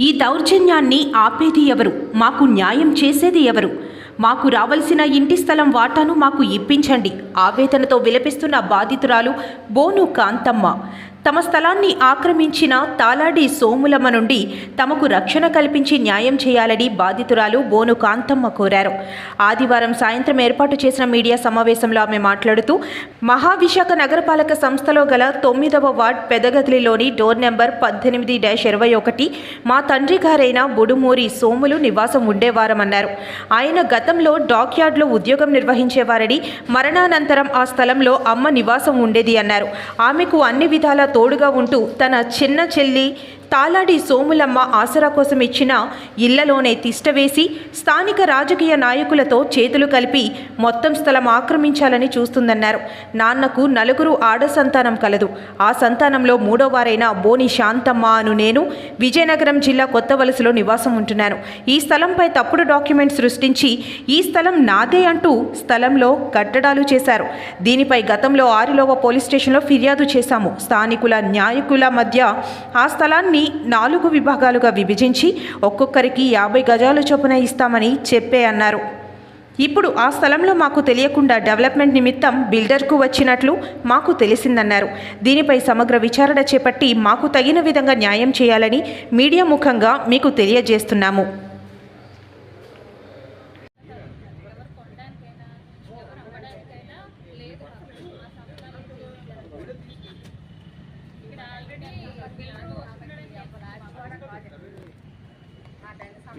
ఈ దౌర్జన్యాన్ని ఆపేది ఎవరు? మాకు న్యాయం చేసేది ఎవరు? మాకు రావలసిన ఇంటి స్థలం వాటాను మాకు ఇప్పించండి. ఆవేదనతో విలపిస్తున్న బాధితురాలు బోను కాంతమ్మ. తమ స్థలాన్ని ఆక్రమించిన తాలాడి సోములమ్మ నుండి తమకు రక్షణ కల్పించి న్యాయం చేయాలని బాధితురాలు బోను కాంతమ్మ కోరారు. ఆదివారం సాయంత్రం ఏర్పాటు చేసిన మీడియా సమావేశంలో ఆమె మాట్లాడుతూ మహావిశాఖ నగరపాలక సంస్థలో గల తొమ్మిదవ వార్డ్ పెదగదిలిలోని డోర్ నెంబర్ పద్దెనిమిది డాష్ ఇరవై ఒకటి మా తండ్రి గారైన బుడుమూరి సోములు నివాసం ఉండేవారమన్నారు. ఆయన గతంలో డాక్యార్డ్లో ఉద్యోగం నిర్వహించేవారని మరణానంతరం ఆ స్థలంలో అమ్మ నివాసం ఉండేది అన్నారు. ఆమెకు అన్ని విధాల తోడుగా ఉంటూ తన చిన్న చెల్లి తాలాడి సోములమ్మ ఆసరా కోసం ఇచ్చిన ఇళ్ళలోనే తిష్టవేసి స్థానిక రాజకీయ నాయకులతో చేతులు కలిపి మొత్తం స్థలం ఆక్రమించాలని చూస్తుందన్నారు. నాన్నకు నలుగురు ఆడ సంతానం కలదు. ఆ సంతానంలో మూడో వారైన బోని శాంతమ్మ అను నేను విజయనగరం జిల్లా కొత్త వలసలో నివాసం ఉంటున్నాను. ఈ స్థలంపై తప్పుడు డాక్యుమెంట్ సృష్టించి ఈ స్థలం నాదే అంటూ స్థలంలో కట్టడాలు చేశారు. దీనిపై గతంలో ఆరిలోవ పోలీస్ స్టేషన్లో ఫిర్యాదు చేశాము. స్థానికులు న్యాయకుల మధ్య ఆ స్థలాన్ని నాలుగు విభాగాలుగా విభజించి ఒక్కొక్కరికి యాభై గజాలు చొప్పున ఇస్తామని చెప్పే అన్నారు. ఇప్పుడు ఆ స్థలంలో మాకు తెలియకుండా డెవలప్మెంట్ నిమిత్తం బిల్డర్కు వచ్చినట్లు మాకు తెలిసిందన్నారు. దీనిపై సమగ్ర విచారణ చేపట్టి మాకు తగిన విధంగా న్యాయం చేయాలని మీడియా ముఖంగా మీకు తెలియజేస్తున్నాము.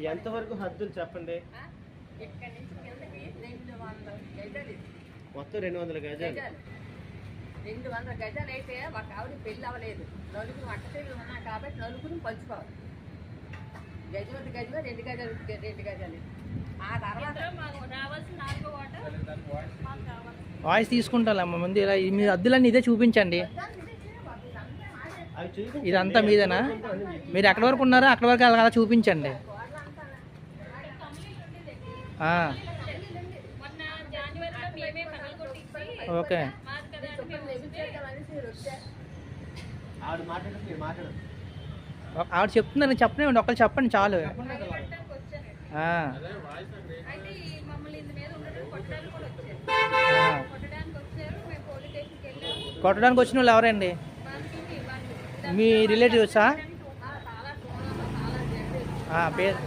ఎంతవరకు హద్దులు చెప్పండి. మొత్తం రెండు వందల గజాలు. రెండు వందల గజాలు అయితే ఒక ఆవిడ పెళ్ళి అవ్వలేదు నలుగురు వంట పిల్లలు ఉన్నాయి కాబట్టి నలుగురు పంచుకోవాలి గజవతి గజమే రెండు గజాలు రెండు గజాలు ఆ తర్వాత వాయిస్ తీసుకుంటాలమ్మ ముందు ఇలా మీ అద్దులన్నీ ఇదే చూపించండి. ఇదంతా మీదేనా? మీరు ఎక్కడి వరకు ఉన్నారో అక్కడ వరకు అలా చూపించండి. ఓకే. ఆవిడ చెప్తుందని చెప్పనివ్వండి ఒకళ్ళు చెప్పండి చాలు. కొట్టడానికి వచ్చిన వాళ్ళు ఎవరండి? మీ రిలేటివ్సా? ఆ, పేరు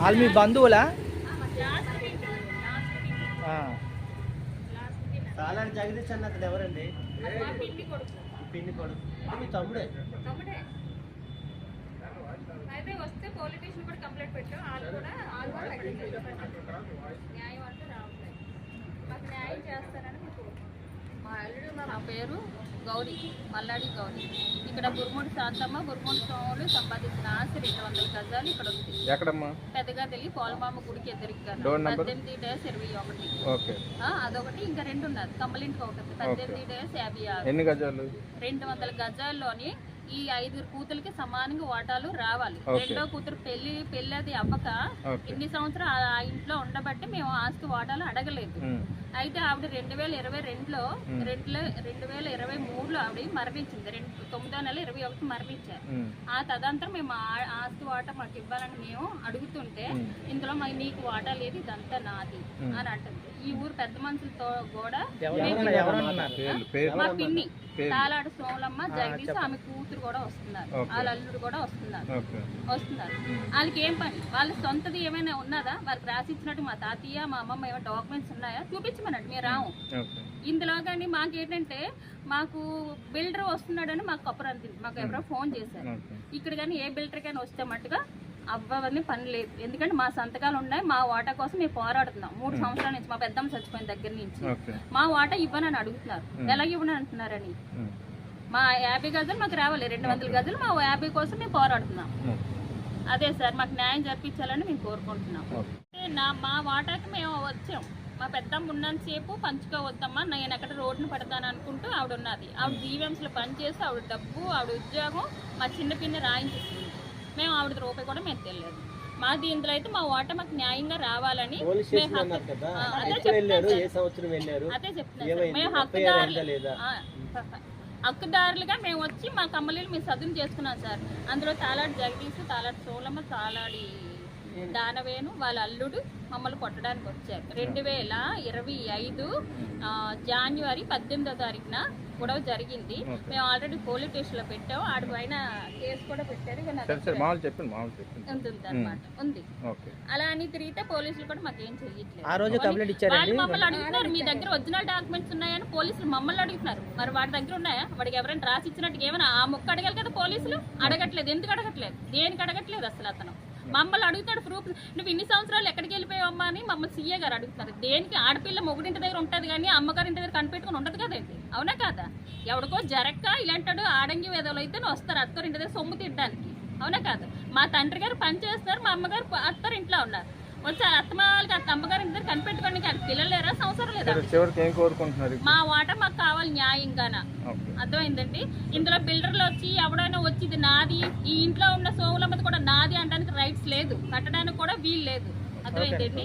వాళ్ళు మీ బంధువులా? జగదీష్ అన్న అతను ఎవరండి పిండి కొడుకు. మీ తమ్ముడే? తమ్ముడే. అయితే వస్తే కూడా కంప్లైంట్ పెట్టాం. వాళ్ళు కూడా వాళ్ళు కూడా అగ్రి న్యాయం అంటే రావట్లేదు మాకు న్యాయం చేస్తారని మీకు మా అల్లుడు నా పేరు గౌరీ మల్లాడి గౌరీ. ఇక్కడ గురుమూడి శాంతమ్మ గురుమూడి సోములు సంపాదించిన ఆస్తి రెండు వందల గజాలు ఇక్కడ ఉంది. ఎక్కడమ్మా? పెద్దగా తెలియ పోలమామ గుడికి ఎదురుగా? పద్దెనిమిది డేస్ ఇరవై ఒకటి. అదొకటి ఇంకా రెండు ఉన్నది కమ్మలింటికి ఒకటి. పద్దెనిమిది డేస్ యాభై ఆరు. ఎన్ని గజాలు? రెండు వందల గజాల్లోని ఈ ఐదుగురు కూతురికి సమానంగా వాటాలు రావాలి. రెండో కూతురు పెళ్ళి పెళ్ళి అది అవ్వక. ఇన్ని సంవత్సరాలు ఆ ఇంట్లో ఉండబట్టి మేము ఆస్తి వాటాలు అడగలేదు. అయితే ఆవిడ రెండు వేల ఇరవై రెండులో రెండు రెండు వేల ఇరవై మూడులో ఆవిడ మరణించింది. రెండు తొమ్మిదో నెల ఇరవై ఒకటి మరణించారు. ఆ తదంతరం మేము ఆస్తి వాటా మాకు ఇవ్వాలని మేము అడుగుతుంటే ఇందులో మాకు నీకు వాటా లేదు ఇదంతా నాది అని అంటుంది. ఈ ఊరు పెద్ద మనుషులతో కూడా మా పిన్ని. తాలాడు సోమలమ్మ జగదీష్ ఆమె కూతురు కూడా వస్తున్నారు. వాళ్ళ అల్లుడు కూడా వస్తున్నారు. వస్తున్నారు. వాళ్ళకి ఏం పని? వాళ్ళ సొంతది ఏమైనా ఉన్నదా? వారికి రాసిచ్చినట్టు మా తాతయ్య మా అమ్మమ్మ ఏమైనా డాక్యుమెంట్స్ ఉన్నాయా? చూపించమన్నట్టు మీరు రాము. ఇందులో కానీ మాకేంటంటే మాకు బిల్డర్ వస్తున్నాడని మాకు కప్పురు అంతింది మాకు ఎవరో ఫోన్ చేశారు. ఓకే. ఇక్కడ కానీ ఏ బిల్డర్ కానీ వస్తే మట్టుగా అవ్వవని పని లేదు. ఎందుకంటే మా సంతకాలు ఉన్నాయి మా వాటా కోసం మేము పోరాడుతున్నాం. మూడు సంవత్సరాల నుంచి మా పెద్దమ్మ చచ్చిపోయిన దగ్గర నుంచి. మా వాటా ఇవ్వనని అడుగుతున్నారు. ఎలా ఇవ్వనని అంటున్నారని? మా యాభై గజలు మాకు రావాలి రెండు వందల గజలు మా యాభై కోసం మేము పోరాడుతున్నాం. అదే సార్ మాకు న్యాయం జరిపించాలని మేము కోరుకుంటున్నాం. నా మా వాటాకి మేము వచ్చాం. మా పెద్దమ్మ ఉన్నంతసేపు పంచుకోవద్దమ్మా నేను ఎక్కడ రోడ్డును పడతాను అనుకుంటూ ఆవిడ ఉన్నది. ఆవిడ జీవెంస్లో పనిచేసి ఆవిడ డబ్బు ఆవిడ ఉద్యోగం మా చిన్న పిన్న రాయించేసింది. మేము ఆవిడ రూపాయి కూడా మేము తెలియదు మా దీంట్లో అయితే మా వాటా మాకు న్యాయంగా రావాలని అదే హక్కుదారులుగా మేము వచ్చి మా కమ్మలీలు మేము సదును చేసుకున్నాం సార్. అందులో తాలాడి జగదీష్ తాలాడి సోలమ్మ తాలాడి దానవేను వాళ్ళ అల్లుడు మమ్మల్ని కొట్టడానికి వచ్చారు. రెండు వేల ఇరవై ఐదు జాన్యువరి పద్దెనిమిదో తారీఖున గొడవ జరిగింది. మేము ఆల్రెడీ పోలీస్ స్టేషన్లో పెట్టాం. ఆడి పైన కేసు కూడా పెట్టారు ఉంటుంది అనమాట ఉంది. ఓకే. అలా అని తిరిగితే పోలీసులు కూడా మాకేం చెయ్యట్లేదు. ఆ రోజు కంప్లైంట్ ఇచ్చారండి. వాళ్ళు మమ్మల్ని అడుగుతున్నారు మీ దగ్గర ఒరిజినల్ డాక్యుమెంట్స్ ఉన్నాయని పోలీసులు మమ్మల్ని అడుగుతున్నారు. మరి వాడి దగ్గర ఉన్నాయా? వాడికి ఎవరైనా రాసి ఇచ్చినట్టు ఏమైనా ఆ ముక్క అడగాలి కదా పోలీసులు? అడగట్లేదు. ఎందుకు అడగట్లేదు? దేనికి అడగట్లేదు అసలు అతను? మమ్మల్ని అడుగుతాడు ప్రూఫ్. నువ్వు ఇన్ని సంవత్సరాలు ఎక్కడికి వెళ్ళిపోయావమ్మా అని మమ్మల్ని సీఏ గారు అడుగుతారు దేనికి? ఆడపిల్ల మొగుడింటి దగ్గర ఉంటుంది కానీ అమ్మగారి ఇంటి దగ్గర కనిపెట్టుకుని ఉండదు కదండి అవునా కాదా? ఎవడికో జరక్క ఇలాంటాడు ఆడంగి వేదవులు అయితే వస్తారు అత్తగారు ఇంటి దగ్గర సొమ్ము తిట్టడానికి అవునా కాదు? మా తండ్రి గారు పని చేస్తారు మా అమ్మగారు అత్తరు అత్తారు ఇంట్లో ఉన్నారు. వచ్చి అత్తమాలకి అత్త అమ్మగారి ఇంటి దగ్గర కనిపెట్టుకోండి అది పిల్లలు లేరా? సంవత్సరం లేదా? సరే చివరికి ఏం కోరుకుంటున్నారు మా వాట మాకు కావాలి న్యాయంగాన? అర్థమైందండి? ఇందులో బిల్డర్లు వచ్చి ఎవడైనా వచ్చి ఇది నాది ఈ ఇంట్లో ఉన్న సోముల మీద కూడా నాది అనడానికి రైట్స్ లేదు. కట్టడానికి కూడా వీలు లేదు. అర్థమైందండి